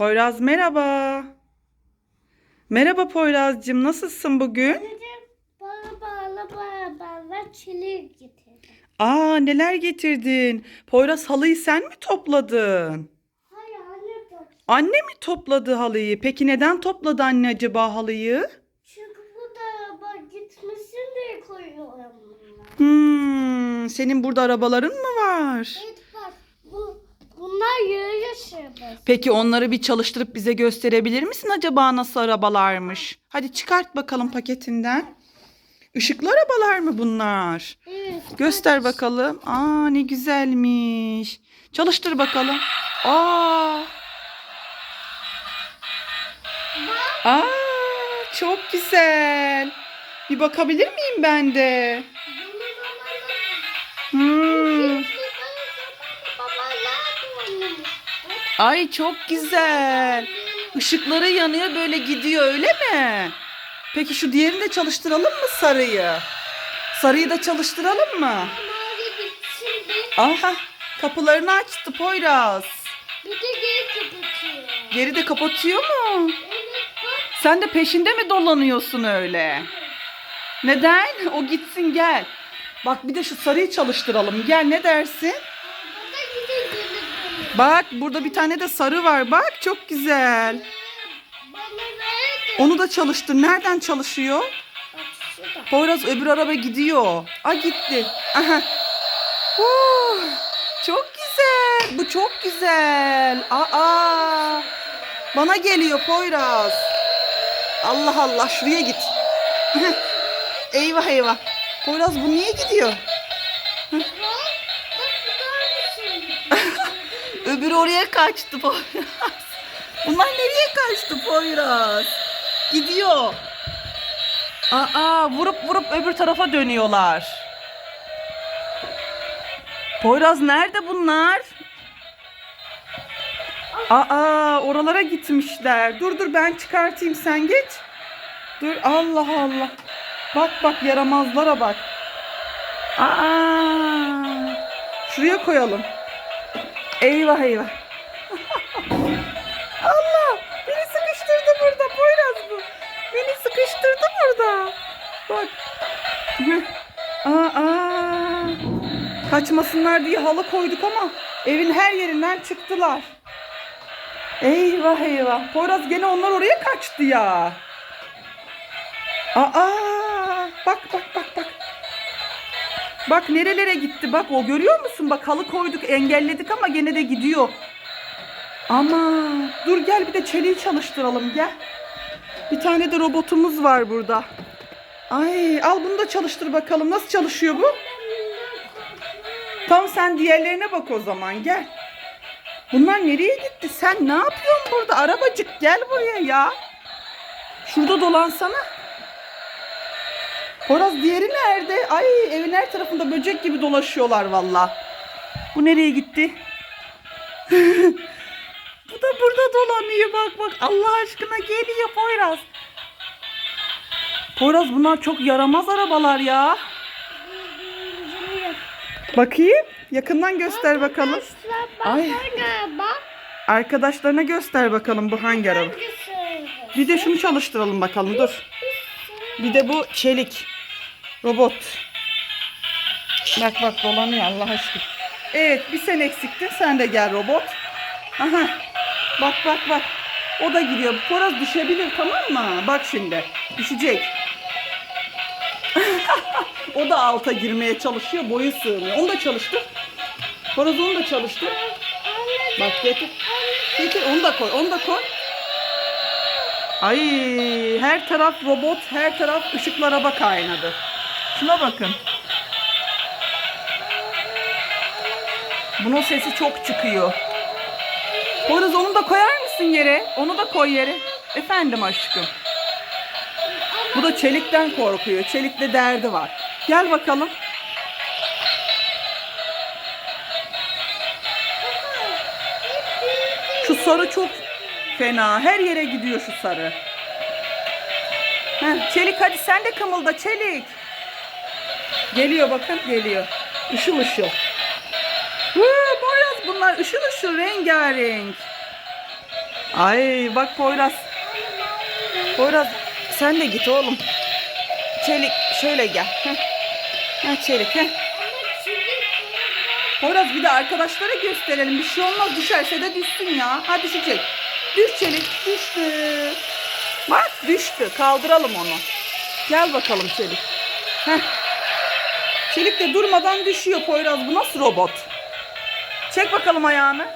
Poyraz merhaba. Merhaba Poyraz'cığım nasılsın bugün? Bana bağla bana bağla çelik getirdim. Aa neler getirdin? Poyraz halıyı sen mi topladın? Hayır anne bak. Anne mi topladı halıyı? Peki neden topladı anne acaba halıyı? Çünkü bu da bak gitmesin diye koyuyorum bunları. Hmm, senin burada arabaların mı var? Evet bak bu, bunlar yürüyor serbest. Peki onları bir çalıştırıp bize gösterebilir misin acaba nasıl arabalarmış? Hadi çıkart bakalım paketinden. Işıklı arabalar mı bunlar? Evet. Göster bakalım. Aa ne güzelmiş. Çalıştır bakalım. Aa. Aa çok güzel. Bir bakabilir miyim ben de? Ay çok güzel. Işıkları yanıyor böyle gidiyor öyle mi? Peki şu diğerini de çalıştıralım mı sarıyı? Sarıyı da çalıştıralım mı? Aha kapılarını açtı Poyraz. Bir de geri kapatıyor. Geri de kapatıyor mu? Sen de peşinde mi dolanıyorsun öyle? Neden? O gitsin gel. Bak bir de şu sarıyı çalıştıralım. Gel ne dersin? Bak burada bir tane de sarı var. Bak çok güzel. Onu da çalıştır. Nereden çalışıyor? Poyraz öbür araba gidiyor. Aa gitti. Aha. Huu, çok güzel. Bu çok güzel. Aa. Bana geliyor Poyraz. Allah Allah şuraya git. eyvah eyvah. Poyraz bu niye gidiyor? Öbürü oraya kaçtı Poyraz. Bunlar nereye kaçtı Poyraz? Gidiyor. Aa vurup vurup öbür tarafa dönüyorlar. Poyraz nerede bunlar? Aa oralara gitmişler. Dur dur ben çıkartayım sen geç. Dur Allah Allah. Bak bak yaramazlara bak. Aa şuraya koyalım. Eyvah eyvah. Allah beni sıkıştırdı burada Poyraz bu. Beni sıkıştırdı burada. Bak. Aa, aa. Kaçmasınlar diye halı koyduk ama evin her yerinden çıktılar. Eyvah eyvah. Poyraz gene onlar oraya kaçtı ya. Aa bak bak bak bak. Bak nerelere gitti bak o görüyor musun? Bak halı koyduk engelledik ama gene de gidiyor. Ama dur gel bir de çeliği çalıştıralım gel. Bir tane de robotumuz var burada. Ay al bunu da çalıştır bakalım. Nasıl çalışıyor bu? Tamam sen diğerlerine bak o zaman gel. Bunlar nereye gitti? Sen ne yapıyorsun burada? Arabacık gel buraya ya. Şurada dolansana. Horaz diğeri nerede? Ay evin her tarafında böcek gibi dolaşıyorlar valla. Bu nereye gitti? Bu da burada dolanıyor bak bak. Allah aşkına geliyor Poyraz. Poyraz bunlar çok yaramaz arabalar ya. Bakayım. Yakından göster bakalım. Ay. Arkadaşlarına göster bakalım bu hangi araba. Bir de şunu çalıştıralım bakalım dur. Bir de bu çelik. Robot. Bak bak dolanıyor Allah aşkına. Evet bir sen eksiktin sen de gel robot. Aha. Bak bak bak. O da giriyor. Poraz düşebilir tamam mı? Bak şimdi. Düşecek. o da alta girmeye çalışıyor. Boyu sığmıyor. Onu da çalıştır. Poraz onu da çalıştır. Bak getir. Getir onu da koy. Onu da koy. Ay her taraf robot, her taraf ışıklı araba kaynadı. Şuna bakın. Bunun sesi çok çıkıyor. Poyraz onu da koyar mısın yere? Onu da koy yere. Efendim aşkım. Bu da çelikten korkuyor. Çelikle derdi var. Gel bakalım. Şu sarı çok fena. Her yere gidiyor şu sarı. Heh, çelik hadi sen de kımılda çelik. Geliyor bakın geliyor. Işıl ışıl. Huu, Boyaz bunlar ışıl ışıl rengarenk. Ay bak Poyraz. Poyraz sen de git oğlum. Çelik şöyle gel. Heh. Ha Çelik. Heh. Poyraz bir de arkadaşlara gösterelim. Bir şey olmaz düşerse de düşsün ya. Ha düşecek. Düş Çelik. Düştü. Bak düştü. Kaldıralım onu. Gel bakalım Çelik. Heh. Çelik de durmadan düşüyor Poyraz. Bu nasıl robot? Çek bakalım ayağını.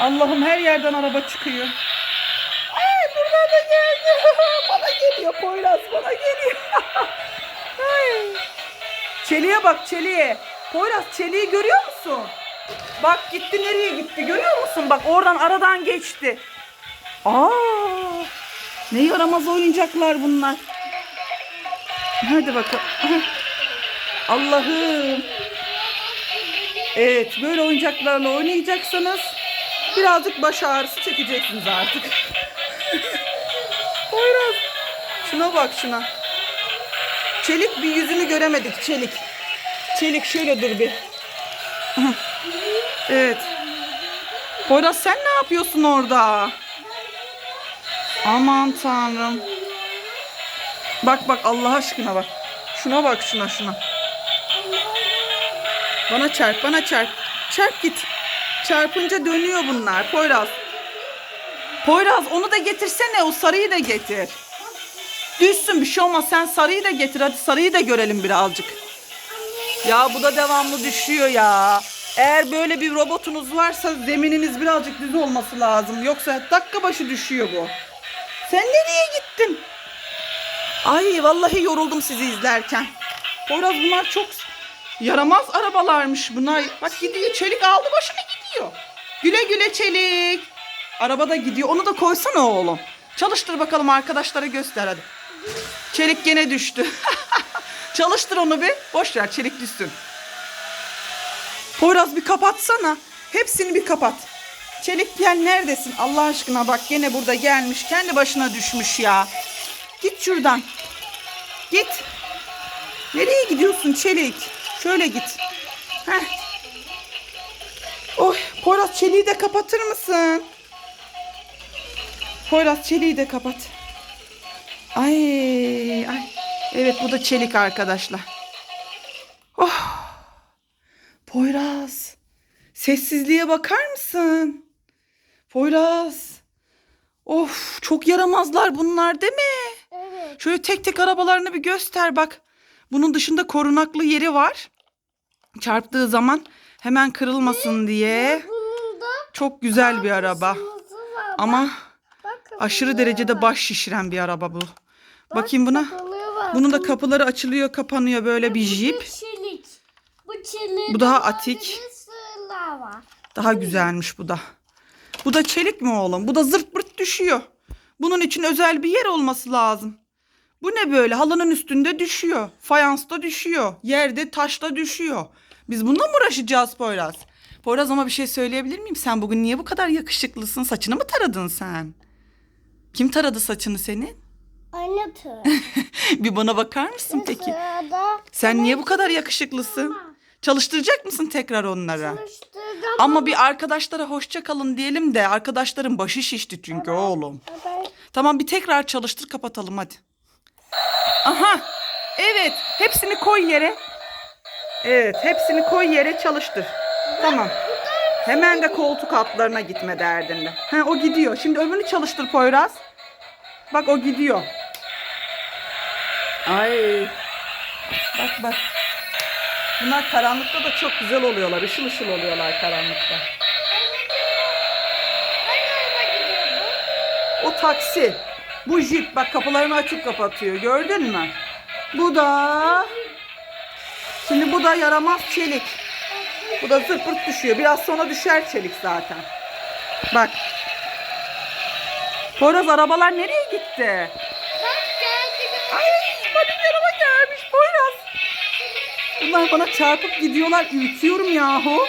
Allah'ım her yerden araba çıkıyor. Ay buradan da geldi. bana geliyor Poyraz bana geliyor. Ay. Çeliğe bak çeliğe. Poyraz çeliği görüyor musun? Bak gitti nereye gitti görüyor musun? Bak oradan aradan geçti. Aa, ne yaramaz oyuncaklar bunlar. Hadi bakalım. Allah'ım. Evet böyle oyuncaklarla oynayacaksanız birazcık baş ağrısı çekeceksiniz artık. Poyraz. Şuna bak şuna. Çelik bir yüzünü göremedik Çelik. Çelik şöyle dur bir. Evet. Poyraz sen ne yapıyorsun orada? Aman tanrım. Bak bak Allah aşkına bak. Şuna bak şuna şuna. Bana çarp bana çarp. Çarp git. Çarpınca dönüyor bunlar Poyraz. Poyraz onu da getirsene o sarıyı da getir. Düşsün bir şey olmaz sen sarıyı da getir hadi sarıyı da görelim birazcık. Ya bu da devamlı düşüyor ya. Eğer böyle bir robotunuz varsa zemininiz birazcık düz olması lazım. Yoksa dakika başı düşüyor bu. Sen nereye gittin? Ay vallahi yoruldum sizi izlerken. Poyraz bunlar çok yaramaz arabalarmış bunlar. Bak gidiyor çelik aldı başını gidiyor. Güle güle çelik. Arabada gidiyor. Onu da koysana oğlum. Çalıştır bakalım arkadaşlara göster hadi. Çelik gene düştü. Çalıştır onu bir. Boş ver çelik düşsün. Poyraz bir kapatsana. Hepsini bir kapat. Çelik gel neredesin? Allah aşkına bak gene burada gelmiş. Kendi başına düşmüş ya. Git şuradan. Git. Nereye gidiyorsun Çelik? Şöyle git. Heh. Oy, Poyraz çeliği de kapatır mısın? Poyraz çeliği de kapat. Ay, ay. Evet bu da çelik arkadaşlar. Oh. Poyraz. Sessizliğe bakar mısın? Poyraz. Of çok yaramazlar bunlar değil mi? Evet. Şöyle tek tek arabalarını bir göster bak. Bunun dışında korunaklı yeri var. Çarptığı zaman hemen kırılmasın diye. Çok güzel bir araba. Ama Bakın aşırı derecede baş şişiren bir araba bu. Bak, Bakayım buna. Bunun da kapıları açılıyor kapanıyor böyle bir jip. Bu çelik. Bu daha atik. Daha güzelmiş bu da. Bu da çelik mi oğlum? Bu da zırt pırt düşüyor. Bunun için özel bir yer olması lazım. Bu ne böyle? Halının üstünde düşüyor. Fayansta düşüyor. Yerde taşta düşüyor. Biz bununla mı uğraşacağız Poyraz? Poyraz ama bir şey söyleyebilir miyim? Sen bugün niye bu kadar yakışıklısın? Saçını mı taradın sen? Kim taradı saçını senin? Anne bir bana bakar mısın peki? Sen niye bu kadar yakışıklısın? Çalıştıracak mısın tekrar onlara? Ama bir arkadaşlara hoşça kalın diyelim de arkadaşların başı şişti çünkü oğlum. Tamam bir tekrar çalıştır kapatalım hadi. Aha. Evet. Hepsini koy yere. Evet. Hepsini koy yere çalıştır. Tamam. Hemen de koltuk altlarına gitme derdinde. Ha o gidiyor. Şimdi öbürünü çalıştır Poyraz. Bak o gidiyor. Ay. Bak bak. Bunlar karanlıkta da çok güzel oluyorlar. Işıl ışıl oluyorlar karanlıkta. O taksi. Bu jip bak kapılarını açıp kapatıyor. Gördün mü? Bu da Şimdi bu da yaramaz çelik. Bu da zırt pırt düşüyor. Biraz sonra düşer çelik zaten. Bak. Poyraz arabalar nereye gitti? Ay benim yanıma gelmiş Poyraz. Bunlar bana çarpıp gidiyorlar. Ürküyorum yahu.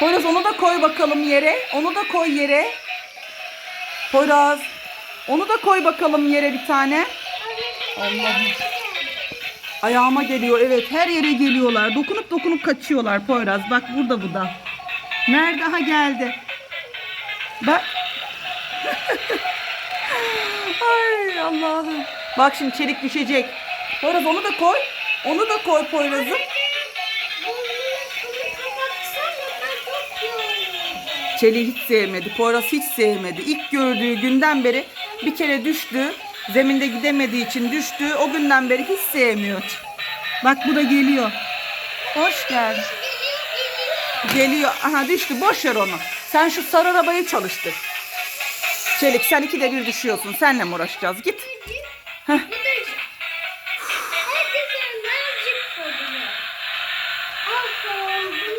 Poyraz onu da koy bakalım yere. Onu da koy yere. Poyraz. Onu da koy bakalım yere bir tane. Allah'ım. Ayağıma geliyor evet her yere geliyorlar. Dokunup dokunup kaçıyorlar Poyraz. Bak burada bu da. Nerede? Ha geldi. Bak. Ay Allah'ım. Bak şimdi çelik düşecek. Poyraz onu da koy. Onu da koy Poyraz'ım. Çeliği hiç sevmedi. Poyraz hiç sevmedi. İlk gördüğü günden beri bir kere düştü. Zeminde gidemediği için düştü. O günden beri hiç sevmiyor. Bak bu da geliyor. Hoş geldin. Geliyor. Aha düştü. Boş ver onu. Sen şu sarı arabayı çalıştır. Çelik sen ikide bir düşüyorsun. Senle mi uğraşacağız? Git. Heh.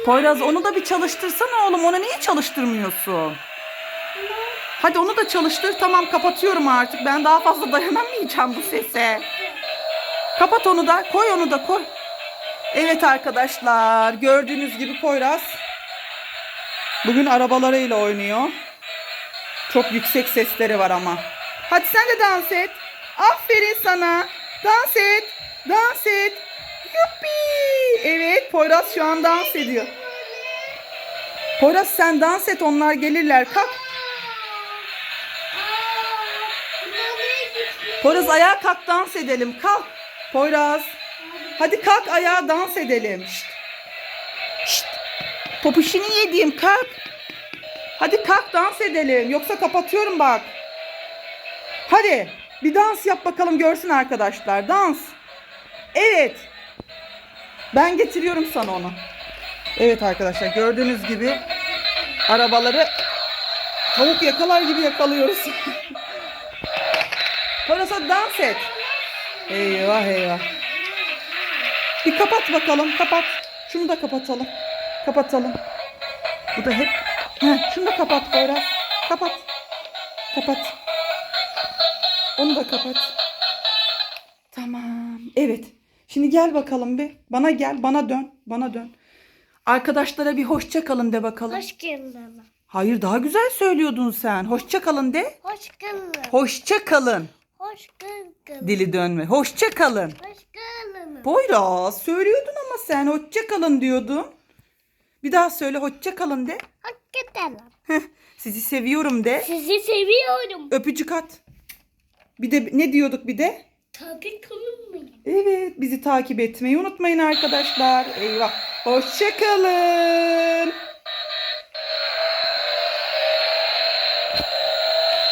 Poyraz onu da bir çalıştırsana oğlum. Onu niye çalıştırmıyorsun? Hadi onu da çalıştır. Tamam kapatıyorum artık. Ben daha fazla dayanamayacağım bu sese. Kapat onu da. Koy onu da koy. Evet arkadaşlar. Gördüğünüz gibi Poyraz bugün arabalarıyla oynuyor. Çok yüksek sesleri var ama. Hadi sen de dans et. Aferin sana. Dans et. Dans et. Yuppi. Evet Poyraz şu an dans ediyor. Poyraz sen dans et onlar gelirler. Kalk. Poyraz ayağa kalk dans edelim. Kalk. Poyraz. Hadi kalk ayağa dans edelim. Şşt. Şşt. Popişini yediğim kalk. Hadi kalk dans edelim. Yoksa kapatıyorum bak. Hadi bir dans yap bakalım görsün arkadaşlar. Dans. Evet. Ben getiriyorum sana onu. Evet arkadaşlar gördüğünüz gibi arabaları tavuk yakalar gibi yakalıyoruz. Poyraz hadi dans et. Eyvah eyvah. Bir kapat bakalım kapat. Şunu da kapatalım. Kapatalım. Bu da hep. Heh, şunu da kapat Poyraz. Kapat. Kapat. Onu da kapat. Tamam. Evet. Şimdi gel bakalım bir. Bana gel. Bana dön. Bana dön. Arkadaşlara bir hoşça kalın de bakalım. Hoş geldin. Hayır daha güzel söylüyordun sen. Hoşça kalın de. Hoş geldin. Hoşça kalın. Hoş geldin. Dili dönme. Hoşça kalın. Hoş geldin. Poyraz söylüyordun ama sen hoşça kalın diyordun. Bir daha söyle hoşça kalın de. Hakikaten. Heh, sizi seviyorum de. Sizi seviyorum. Öpücük at. Bir de ne diyorduk bir de? Tabii kalınmayın. Evet bizi takip etmeyi unutmayın arkadaşlar. Eyvah. Hoşça kalın.